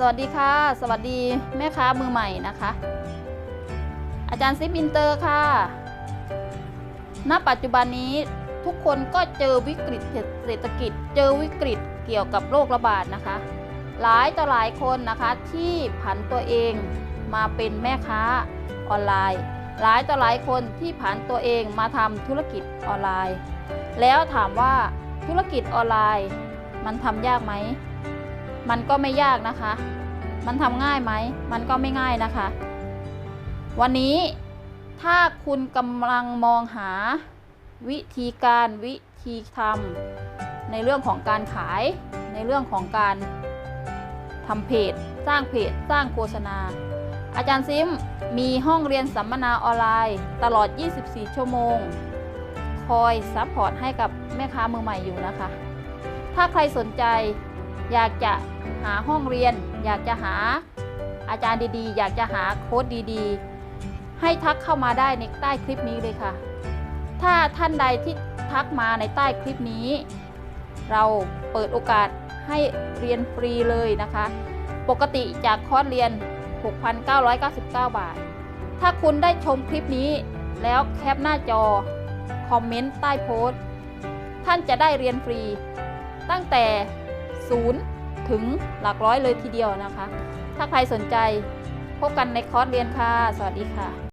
สวัสดีค่ะ สวัสดีแม่ค้ามือใหม่นะคะ อาจารย์ซิปอินเตอร์ค่ะ ณ ปัจจุบันนี้ทุกคนก็เจอวิกฤตเศรษฐกิจ เจอวิกฤตเกี่ยวกับโรคระบาดนะคะ หลายต่อหลายคนนะคะที่ผันตัวเองมาเป็นแม่ค้าออนไลน์ หลายต่อหลายคนที่ผันตัวเองมาทำธุรกิจออนไลน์ แล้วถามว่าธุรกิจออนไลน์มันทำยากไหม มันก็ไม่ยากนะคะ มันทำง่ายไหม มันก็ไม่ง่ายนะคะ วันนี้ถ้าคุณกำลังมองหาวิธีการวิธีทำในเรื่องของการขาย ในเรื่องของการทำเพจ สร้างเพจ สร้างโฆษณา อาจารย์ซิมมีห้องเรียนสัมมนาออนไลน์ ตลอด 24 ชั่วโมง คอยซัพพอร์ตให้กับแม่ค้ามือใหม่อยู่นะคะ ถ้าใครสนใจ อยากจะหาห้องเรียน อยากจะหาอาจารย์ดีๆ อยากจะหาโค้ดดีๆ ให้ทักเข้ามาได้ในใต้คลิปนี้เลยค่ะ ถ้าท่านใดที่ทักมาในใต้คลิปนี้ เราเปิดโอกาสให้เรียนฟรีเลยนะคะ ปกติจากคอร์สเรียน 6,999 บาท ถ้าคุณได้ชมคลิปนี้แล้วแคปหน้าจอ คอมเมนต์ใต้โพสต์ ท่านจะได้เรียนฟรี ตั้งแต่ 0 ถึงหลักร้อยเลยทีเดียวนะคะ ถ้าใครสนใจพบกันในคอร์สเรียนค่ะ สวัสดีค่ะ